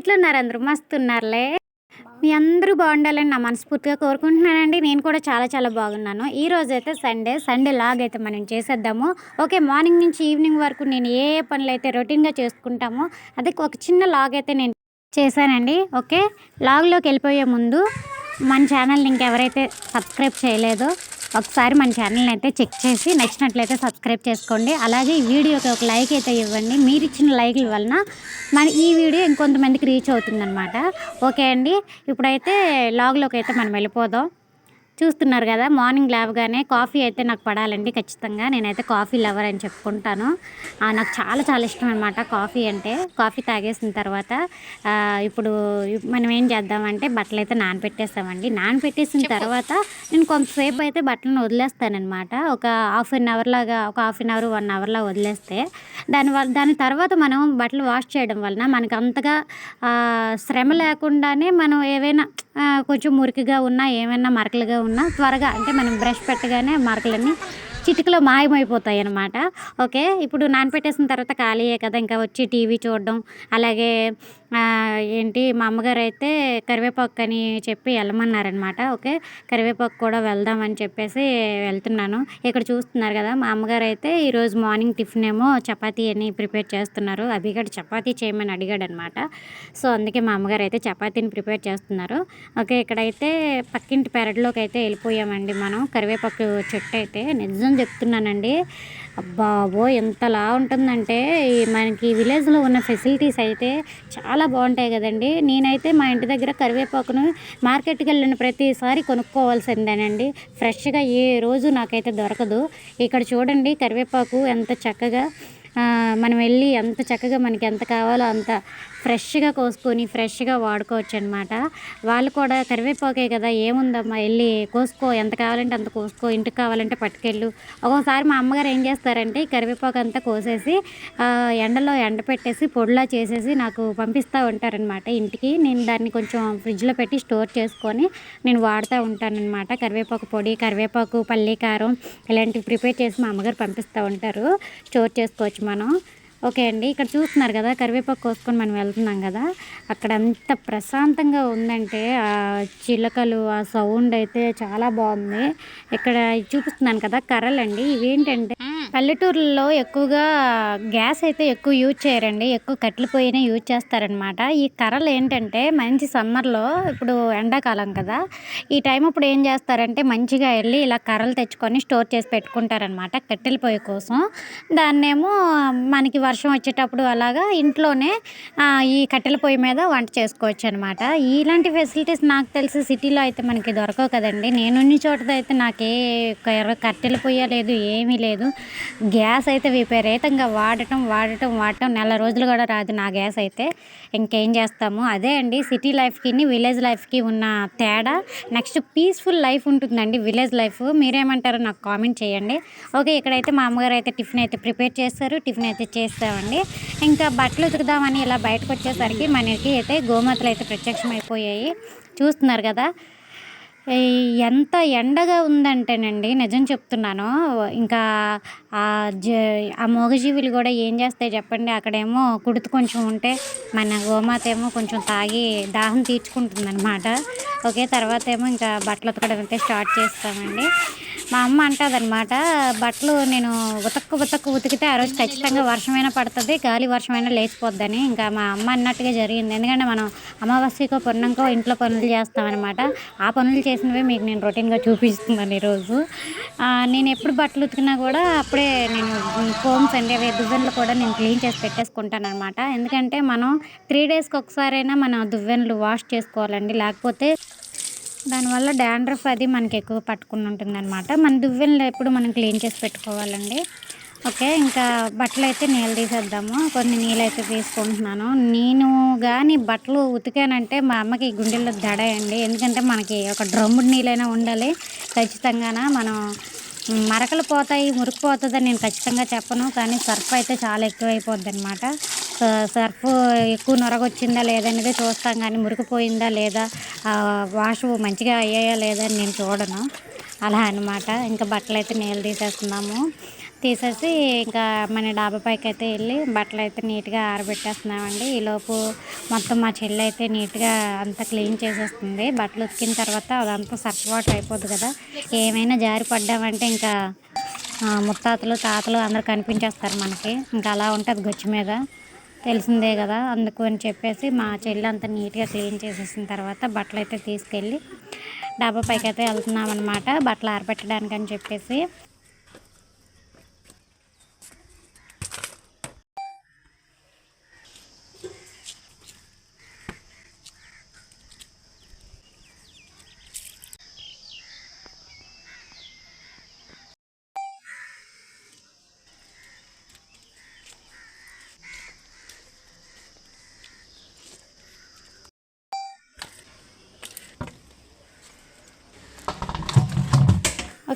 ఎట్లున్నారు అందరూ? మస్తు ఉన్నారులే మీ అందరూ బాగుండాలని నా మనస్ఫూర్తిగా కోరుకుంటున్నానండి. నేను కూడా చాలా చాలా బాగున్నాను. ఈ రోజు అయితే సండే. సండే లాగ్ అయితే మనం చేసేద్దాము. ఓకే మార్నింగ్ నుంచి ఈవినింగ్ వరకు నేను ఏ పనులు అయితే రొటీన్గా చేసుకుంటామో అదే ఒక చిన్న లాగ్ అయితే నేను చేశానండి. ఓకే లాగ్లోకి వెళ్ళిపోయే ముందు మన ఛానల్ని ఇంకెవరైతే సబ్స్క్రైబ్ చేయలేదో ఒకసారి మన ఛానల్ని అయితే చెక్ చేసి నచ్చినట్లయితే సబ్స్క్రైబ్ చేసుకోండి. అలాగే ఈ వీడియోకి ఒక లైక్ అయితే ఇవ్వండి. మీరు ఇచ్చిన లైక్ల వలన మన ఈ వీడియో ఇంకొంతమందికి రీచ్ అవుతుందన్నమాట. ఓకే అండి? ఇప్పుడైతే లాగ్లోకి అయితే మనం వెళ్ళిపోదాం. చూస్తున్నారు కదా మార్నింగ్ లేవగానే కాఫీ అయితే నాకు పడాలండి ఖచ్చితంగా. నేనైతే కాఫీ లవర్ అని చెప్పుకుంటాను. నాకు చాలా చాలా ఇష్టం అనమాట కాఫీ అంటే. కాఫీ తాగేసిన తర్వాత ఇప్పుడు మనం ఏం చేద్దామంటే బట్టలు అయితే నానపెట్టేస్తామండి. నానపెట్టేసిన తర్వాత నేను కొంతసేపు అయితే బట్టలను వదిలేస్తానమాట ఒక హాఫ్ అన్ అవర్ లాగా ఒక half an hour one hour లా వదిలేస్తే దాని వల్ల దాని తర్వాత మనం బట్టలు వాష్ చేయడం వలన మనకి అంతగా శ్రమ లేకుండానే మనం ఏవైనా కొంచెం మురికిగా ఉన్నా ఏమైనా మరకలుగా ఉన్నా త్వరగా అంటే మనం బ్రష్ పెట్టగానే మరకలన్నీ చిటికలో మాయమైపోతాయి అనమాట ఓకే ఇప్పుడు నానపెట్టేసిన తర్వాత ఖాళీయే కదా ఇంకా వచ్చి టీవీ చూడడం అలాగే ఏంటి మా అమ్మగారు అయితే కరివేపాకు అని చెప్పి వెళ్ళమన్నారనమాట. ఓకే కరివేపాకు కూడా వెళ్దామని చెప్పేసి వెళ్తున్నాను. ఇక్కడ చూస్తున్నారు కదా మా అమ్మగారు అయితే ఈరోజు మార్నింగ్ టిఫిన్ ఏమో చపాతీ అని ప్రిపేర్ చేస్తున్నారు. అభిగడ్ చపాతీ చేయమని అడిగాడు అనమాట సో అందుకే మా అమ్మగారు అయితే చపాతీని ప్రిపేర్ చేస్తున్నారు. ఓకే ఇక్కడైతే పక్కింటి పెరట్లోకి అయితే వెళ్ళిపోయామండి మనం. కరివేపాకు చెట్టు అయితే నిజం చెప్తున్నానండి. అబ్బాబో ఎంతలా ఉంటుందంటే ఈ మనకి విలేజ్లో ఉన్న ఫెసిలిటీస్ అయితే చాలా బాగుంటాయి కదండి. నేనైతే మా ఇంటి దగ్గర కరివేపాకును మార్కెట్కి వెళ్ళిన ప్రతిసారి కొనుక్కోవాల్సిందేనండి. ఫ్రెష్గా ఏ రోజు నాకైతే దొరకదు. ఇక్కడ చూడండి కరివేపాకు ఎంత చక్కగా మనం వెళ్ళి ఎంత చక్కగా మనకి ఎంత కావాలో అంత ఫ్రెష్గా కోసుకొని ఫ్రెష్గా వాడుకోవచ్చు అనమాట వాళ్ళు కూడా కరివేపాకే కదా ఏముందమ్మా వెళ్ళి కోసుకో ఎంత కావాలంటే అంత కోసుకో ఇంటికి కావాలంటే పట్టుకెళ్ళు. ఒక్కోసారి మా అమ్మగారు ఏం చేస్తారంటే ఈ కరివేపాకు అంతా కోసేసి ఎండలో ఎండ పెట్టేసి పొడిలా చేసేసి నాకు పంపిస్తూ ఉంటారనమాట ఇంటికి. నేను దాన్ని కొంచెం ఫ్రిడ్జ్లో పెట్టి స్టోర్ చేసుకొని నేను వాడుతూ ఉంటానన్నమాట. కరివేపాకు పొడి కరివేపాకు పల్లి కారం ఇలాంటివి ప్రిపేర్ చేసి మా అమ్మగారు పంపిస్తూ ఉంటారు. స్టోర్ చేసుకోవచ్చు మనం. ఓకే అండి. ఇక్కడ చూస్తున్నారు కదా కరివేపాకు కోసుకొని మనం వెళ్తున్నాం కదా. అక్కడ అంత ప్రశాంతంగా ఉందంటే ఆ చిలకలు ఆ సౌండ్ అయితే చాలా బాగుంది. ఇక్కడ చూపిస్తున్నాను కదా కర్రలండి. ఇవేంటంటే పల్లెటూర్లలో ఎక్కువగా గ్యాస్ అయితే ఎక్కువ యూజ్ చేయరండి. ఎక్కువ కట్టెల పొయ్యినే యూజ్ చేస్తారనమాట. ఈ కర్రలు ఏంటంటే మంచి సమ్మర్లో ఇప్పుడు ఎండాకాలం కదా ఈ టైం అప్పుడు ఏం చేస్తారంటే మంచిగా వెళ్ళి ఇలా కర్రలు తెచ్చుకొని స్టోర్ చేసి పెట్టుకుంటారనమాట కట్టెల పొయ్యి కోసం. దాన్నేమో మనకి వర్షం వచ్చేటప్పుడు అలాగా ఇంట్లోనే ఈ కట్టెల పొయ్యి మీద వంట చేసుకోవచ్చు అనమాట ఇలాంటి ఫెసిలిటీస్ నాకు తెలిసి సిటీలో అయితే మనకి దొరకవు కదండి. నేనున్న చోట అయితే నాకే కట్టెల పొయ్య లేదు ఏమీ లేదు. గ్యాస్ అయితే విపరీతంగా వాడటం వాడటం వాడటం నెల రోజులు కూడా రాదు నా గ్యాస్ అయితే. ఇంకేం చేస్తాము? అదే అండి సిటీ లైఫ్కి విలేజ్ లైఫ్కి ఉన్న తేడా. నెక్స్ట్ పీస్ఫుల్ లైఫ్ ఉంటుందండి విలేజ్ లైఫ్. మీరేమంటారో నాకు కామెంట్ చేయండి. ఓకే ఇక్కడైతే మా అమ్మగారు అయితే టిఫిన్ అయితే ప్రిపేర్ చేస్తారు. టిఫిన్ అయితే చేస్తామండి. ఇంకా బట్టలు ఉతుకుదామని ఇలా బయటకు వచ్చేసరికి మనకి అయితే గోమాతలు అయితే ప్రత్యక్షం అయిపోయాయి చూస్తున్నారు కదా ఎంత ఎండగా ఉందంటేనండి నిజం చెప్తున్నాను. ఇంకా ఆ జ ఆ మూగజీవులు కూడా ఏం చేస్తాయి చెప్పండి అక్కడేమో కుడుతు కొంచెం ఉంటే మన గోమాత ఏమో కొంచెం తాగి దాహం తీర్చుకుంటుందన్నమాట. ఓకే తర్వాత ఏమో ఇంకా బట్టలు ఉతకడం అయితే స్టార్ట్ చేస్తామండి. మా అమ్మ అంటదనమాట బట్టలు నేను ఉతక్కు ఉతక్కు ఉతికితే ఆ రోజు ఖచ్చితంగా వర్షమైనా పడుతుంది గాలి వర్షమైనా లేచిపోద్దని. ఇంకా మా అమ్మ అన్నట్టుగా జరిగింది. ఎందుకంటే మనం అమావాస్యకో పొన్నంకో ఇంట్లో పనులు చేస్తామన్నమాట. ఆ పనులు చేసినవే మీకు నేను రొటీన్గా చూపిస్తున్నాను ఈరోజు. నేను ఎప్పుడు బట్టలు ఉతికినా కూడా అప్పుడే నేను ఫోమ్స్ అండి అవి దువ్వెనలు కూడా నేను క్లీన్ చేసి పెట్టేసుకుంటాను అనమాట ఎందుకంటే మనం త్రీ డేస్కి ఒకసారైనా మన దువ్వెనలు వాష్ చేసుకోవాలండి. లేకపోతే దానివల్ల డాండ్రఫ్ అది మనకి ఎక్కువ పట్టుకుని ఉంటుంది అనమాట మన దువ్వెనలు ఎప్పుడు మనం క్లీన్ చేసి పెట్టుకోవాలండి. ఓకే ఇంకా బట్టలు అయితే నీళ్ళు తీసేద్దాము. కొన్ని నీళ్ళు అయితే తీసుకుంటున్నాను. నేను కానీ బట్టలు ఉతికానంటే మా అమ్మకి గుండెల్లో దడ అండి ఎందుకంటే మనకి ఒక డ్రమ్ముడు నీళ్ళైనా ఉండాలి. ఖచ్చితంగాన మనం మరకలు పోతాయి మురికి పోతుందని నేను ఖచ్చితంగా చెప్పను. కానీ సర్ఫ్ అయితే చాలా ఎక్కువైపోద్ది అనమాట సర్ఫ్ ఎక్కువ నొరగొచ్చిందా లేదనేది చూస్తాం కానీ మురికిపోయిందా లేదా వాష్ మంచిగా అయ్యాయా లేదా అని నేను చూడను. అలా అనమాట ఇంకా బట్టలు అయితే నీళ్ళు తీసేస్తున్నాము. తీసేసి ఇంకా మన డాబా పైకి అయితే వెళ్ళి బట్టలు అయితే నీట్గా ఆరబెట్టేస్తున్నామండి. ఈలోపు మొత్తం మా చెల్లి అయితే నీట్గా అంతా క్లీన్ చేసేస్తుంది. బట్టలు ఉతికిన తర్వాత అదంతా సర్ఫ్ వాటర్ అయిపోద్ది కదా. ఏమైనా జారి పడ్డామంటే ఇంకా ముత్తాతలు తాతలు అందరు కనిపించేస్తారు మనకి. ఇంకా అలా ఉంటుంది గొచ్చి మీద. తెలిసిందే కదా అందుకు అని చెప్పేసి మా చెల్లి అంత నీట్గా క్లీన్ చేసేసిన తర్వాత బట్టలు అయితే తీసుకెళ్ళి డాబా పైకి అయితే వెళ్తున్నాం అనమాట బట్టలు ఆరబెట్టడానికి అని చెప్పేసి.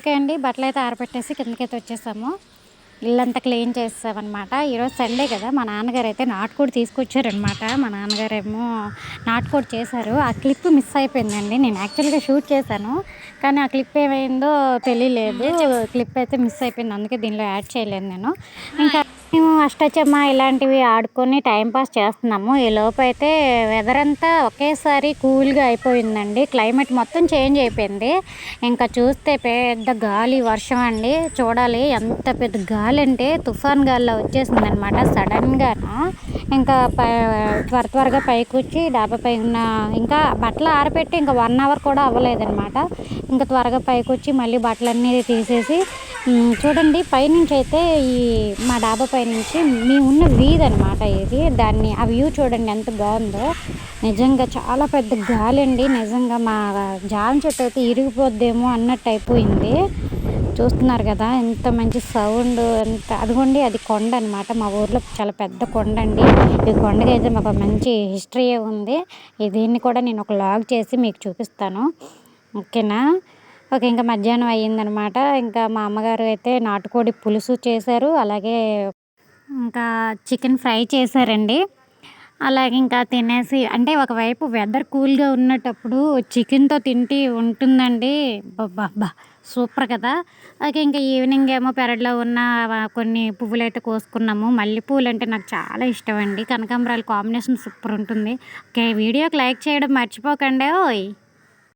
ఓకే అండి. బట్టలు అయితే ఆరబెట్టేసి కిందకైతే వచ్చేసాము. ఇల్లంతా క్లీన్ చేసామన్నమాట ఈరోజు సండే కదా మా నాన్నగారు అయితే నాటుకోడి తీసుకొచ్చారనమాట మా నాన్నగారు ఏమో నాటుకోడి చేశారు. ఆ క్లిప్ మిస్ అయిపోయిందండి. నేను యాక్చువల్గా షూట్ చేశాను కానీ ఆ క్లిప్ ఏమైందో తెలియలేదు. క్లిప్ అయితే మిస్ అయిపోయింది అందుకే దీనిలో యాడ్ చేయలేదు నేను. ఇంకా మేము అష్టచమ్మ ఇలాంటివి ఆడుకొని టైంపాస్ చేస్తున్నాము. ఈ లోపు అయితే వెదర్ అంతా ఒకేసారి కూల్గా అయిపోయిందండి. క్లైమేట్ మొత్తం చేంజ్ అయిపోయింది. ఇంకా చూస్తే పెద్ద గాలి వర్షం అండి. చూడాలి ఎంత పెద్ద గాలి అంటే తుఫాన్ గాలిలో వచ్చేసింది అనమాట సడన్గా ఇంకా పై త్వర త్వరగా పైకి వచ్చి డాబా పైన ఉన్న ఇంకా బట్టలు ఆరబెట్టి ఇంకా వన్ అవర్ కూడా అవ్వలేదన్నమాట. ఇంకా త్వరగా పైకి వచ్చి మళ్ళీ బట్టలన్నీ తీసేసి చూడండి పైనుంచి అయితే ఈ మా డాబా పైనుంచి మేము ఉన్న వీధి అనమాట ఇది. దాన్ని ఆ వ్యూ చూడండి ఎంత బాగుందో. నిజంగా చాలా పెద్ద గాలి అండి. నిజంగా మా జామ చెట్టు అయితే ఇరిగిపోద్దేమో అన్నట్టు అయిపోయింది. చూస్తున్నారు కదా ఎంత మంచి సౌండ్ ఎంత అదిగోండి అది కొండ అనమాట మా ఊర్లో చాలా పెద్ద కొండ అండి. ఈ కొండకి అయితే మాకు మంచి హిస్టరీ ఉంది. దీన్ని కూడా నేను ఒక లాగ్ చేసి మీకు చూపిస్తాను. ఓకేనా? ఓకే ఇంకా మధ్యాహ్నం అయ్యిందనమాట. ఇంకా మా అమ్మగారు అయితే నాటుకోడి పులుసు చేశారు. అలాగే ఇంకా చికెన్ ఫ్రై చేశారండి. అలాగే ఇంకా తినేసి అంటే ఒకవైపు వెదర్ కూల్గా ఉన్నటప్పుడు చికెన్తో తింటే ఉంటుందండి. బాబా సూపర్ కదా. ఓకే ఇంకా ఈవినింగ్ ఏమో పెరట్లో ఉన్న కొన్ని పువ్వులు అయితే కోసుకున్నాము. మల్లెపూలు అంటే నాకు చాలా ఇష్టం అండి కనకాంబరాలు కాంబినేషన్ సూపర్ ఉంటుంది. ఓకే వీడియోకి లైక్ చేయడం మర్చిపోకండి. ఓయ్!